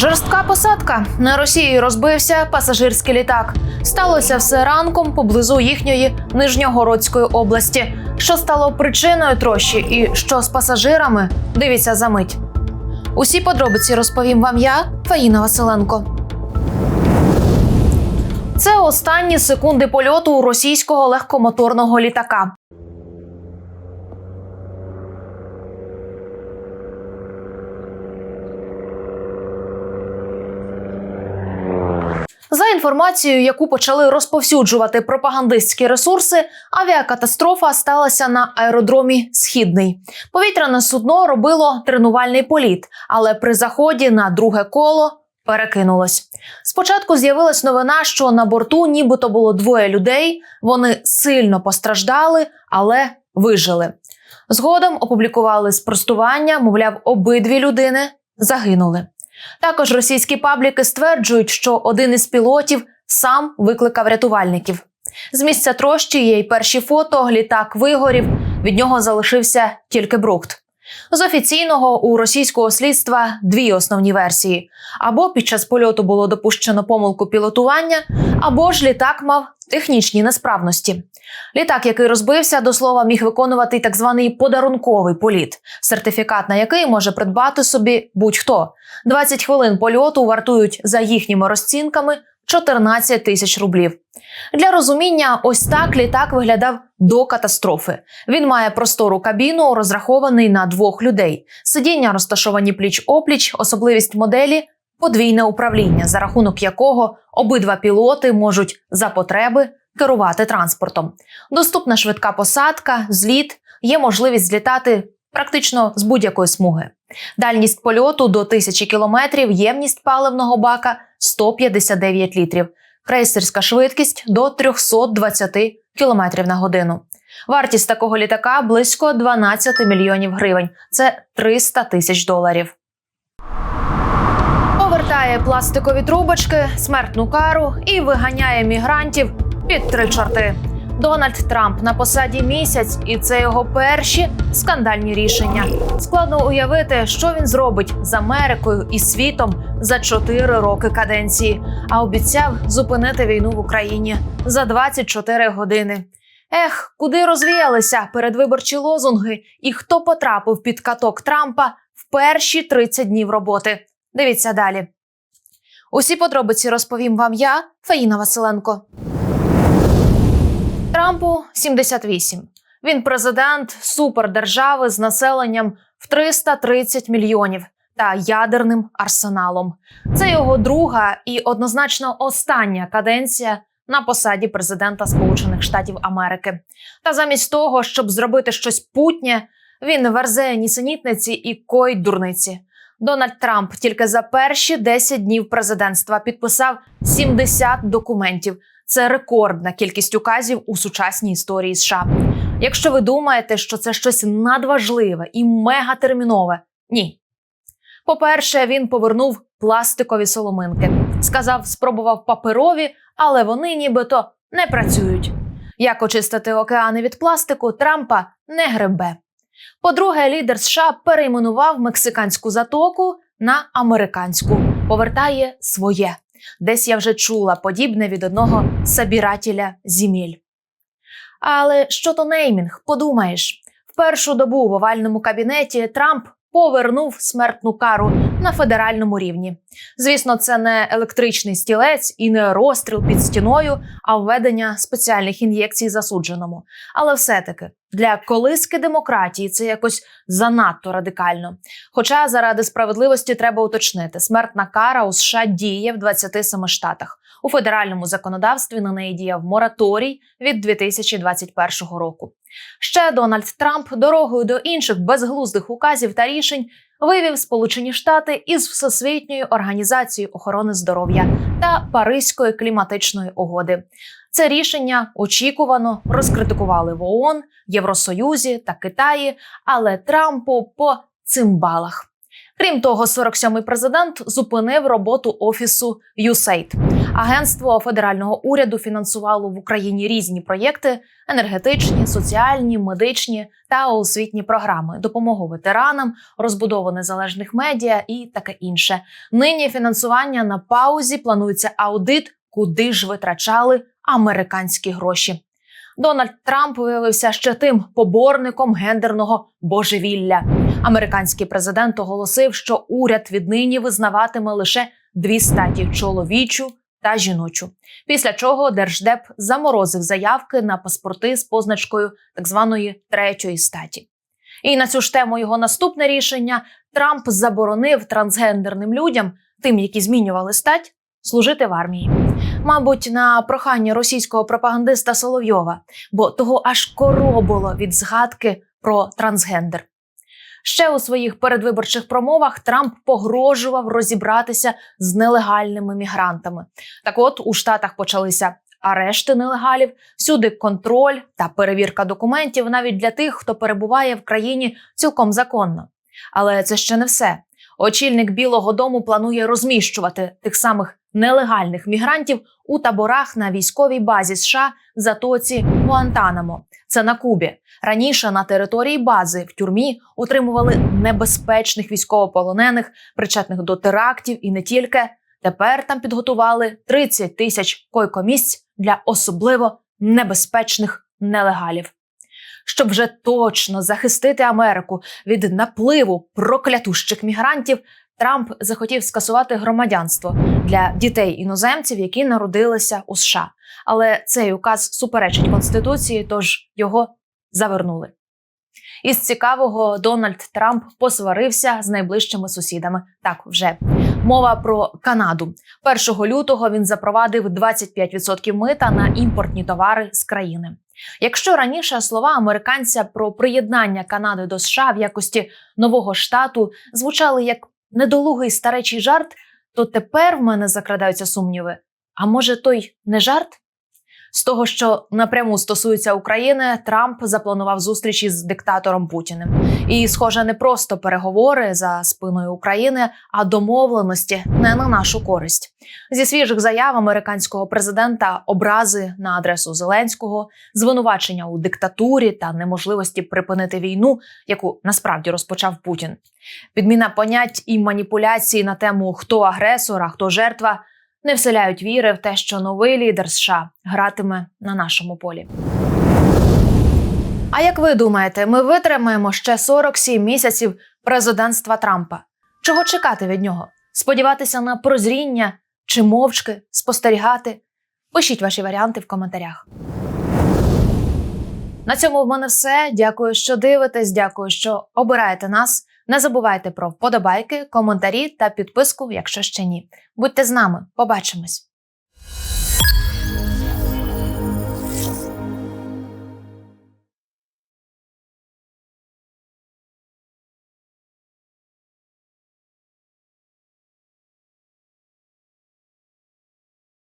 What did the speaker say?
Жорстка посадка на Росії розбився пасажирський літак. Сталося все ранком поблизу їхньої Нижньогородської області. Що стало причиною трощі і що з пасажирами? Дивіться за мить. Усі подробиці розповім вам я, Фаїна Василенко. Це останні секунди польоту у російського легкомоторного літака. За інформацією, яку почали розповсюджувати пропагандистські ресурси, авіакатастрофа сталася на аеродромі Східний. Повітряне судно робило тренувальний політ, але при заході на друге коло перекинулось. Спочатку з'явилась новина, що на борту нібито було двоє людей. Вони сильно постраждали, але вижили. Згодом опублікували спростування, мовляв, обидві людини загинули. Також російські пабліки стверджують, що один із пілотів сам викликав рятувальників. З місця трощі є й перші фото. Літак вигорів. Від нього залишився тільки брухт. З офіційного у російського слідства дві основні версії: або під час польоту було допущено помилку пілотування, або ж літак мав технічні несправності. Літак, який розбився, до слова, міг виконувати так званий подарунковий політ, сертифікат на який може придбати собі будь-хто. 20 хвилин польоту вартують за їхніми розцінками 14 тисяч рублів. Для розуміння, ось так літак виглядав до катастрофи. Він має простору кабіну, розрахований на двох людей. Сидіння розташовані пліч опліч, особливість моделі подвійне управління, за рахунок якого обидва пілоти можуть за потреби керувати транспортом. Доступна швидка посадка, зліт, є можливість злітати практично з будь-якої смуги. Дальність польоту до 1000 кілометрів, ємність паливного бака 159 літрів, крейсерська швидкість до 320 кілометрів на годину. Вартість такого літака близько 12 мільйонів гривень. Це 300 тисяч доларів. Повертає пластикові трубочки, смертну кару і виганяє мігрантів під три чорти. Дональд Трамп на посаді місяць, і це його перші скандальні рішення. Складно уявити, що він зробить з Америкою і світом за 4 роки каденції, а обіцяв зупинити війну в Україні за 24 години. Ех, куди розвіялися передвиборчі лозунги, і хто потрапив під каток Трампа в перші 30 днів роботи? Дивіться далі. Усі подробиці розповім вам я, Фаїна Василенко. Трампу 78. Він президент супердержави з населенням в 330 мільйонів та ядерним арсеналом. Це його друга і однозначно остання каденція на посаді президента Сполучених Штатів Америки. Та замість того, щоб зробити щось путнє, він верзе нісенітниці і коїть дурниці. Дональд Трамп тільки за перші 10 днів президентства підписав 70 документів. Це рекордна кількість указів у сучасній історії США. Якщо ви думаєте, що це щось надважливе і мегатермінове, ні. По-перше, він повернув пластикові соломинки. Сказав, спробував паперові, але вони нібито не працюють. Як очистити океани від пластику, Трампа не гребе. По-друге, лідер США перейменував мексиканську затоку на американську, повертає своє. Десь я вже чула подібне від одного собирателя зіміль. Але що то неймінг, подумаєш, в першу добу в овальному кабінеті Трамп повернув смертну кару на федеральному рівні. Звісно, це не електричний стілець і не розстріл під стіною, а введення спеціальних ін'єкцій засудженому. Але все-таки для колиски демократії це якось занадто радикально. Хоча заради справедливості треба уточнити, смертна кара у США діє в 27 штатах. У федеральному законодавстві на неї діяв мораторій від 2021 року. Ще Дональд Трамп дорогою до інших безглуздих указів та рішень вивів Сполучені Штати із Всесвітньої організації охорони здоров'я та Паризької кліматичної угоди. Це рішення очікувано розкритикували в ООН, Євросоюзі та Китаї, але Трампу по цимбалах. Крім того, 47-й президент зупинив роботу офісу USAID. Агентство федерального уряду фінансувало в Україні різні проєкти: енергетичні, соціальні, медичні та освітні програми, допомогу ветеранам, розбудову незалежних медіа і таке інше. Нині фінансування на паузі планується аудит, куди ж витрачали американські гроші. Дональд Трамп виявився ще тим поборником гендерного божевілля. Американський президент оголосив, що уряд віднині визнаватиме лише дві статі чоловічу та жіночу. Після чого держдеп заморозив заявки на паспорти з позначкою так званої третьої статі. І на цю ж тему його наступне рішення Трамп заборонив трансгендерним людям, тим, які змінювали стать, служити в армії. Мабуть, на прохання російського пропагандиста Соловйова, бо того аж коробило від згадки про трансгендер. Ще у своїх передвиборчих промовах Трамп погрожував розібратися з нелегальними мігрантами. Так от у Штатах почалися арешти нелегалів, всюди контроль та перевірка документів навіть для тих, хто перебуває в країні цілком законно. Але це ще не все. Очільник Білого Дому планує розміщувати тих самих нелегальних мігрантів у таборах на військовій базі США затоці Гуантанамо. Це на Кубі. Раніше на території бази в тюрмі утримували небезпечних військовополонених, причетних до терактів і не тільки. Тепер там підготували 30 тисяч койкомісць для особливо небезпечних нелегалів. Щоб вже точно захистити Америку від напливу проклятущих мігрантів, Трамп захотів скасувати громадянство для дітей іноземців, які народилися у США. Але цей указ суперечить конституції, тож його завернули. Із цікавого Дональд Трамп посварився з найближчими сусідами. Так, вже мова про Канаду. 1 лютого він запровадив 25% мита на імпортні товари з країни. Якщо раніше слова американця про приєднання Канади до США в якості нового штату звучали як недолугий старечий жарт, то тепер в мене закрадаються сумніви. А може, той не жарт? З того, що напряму стосується України, Трамп запланував зустріч із диктатором Путіним. І, схоже, не просто переговори за спиною України, а домовленості не на нашу користь. Зі свіжих заяв американського президента образи на адресу Зеленського, звинувачення у диктатурі та неможливості припинити війну, яку насправді розпочав Путін. Підміна понять і маніпуляції на тему хто агресор, а хто жертва не вселяють віри в те, що новий лідер США гратиме на нашому полі. А як ви думаєте, ми витримаємо ще 47 місяців президентства Трампа? Чого чекати від нього? Сподіватися на прозріння чи мовчки спостерігати? Пишіть ваші варіанти в коментарях. На цьому в мене все. Дякую, що дивитесь. Дякую, що обираєте нас. Не забувайте про вподобайки, коментарі та підписку, якщо ще ні. Будьте з нами, побачимось!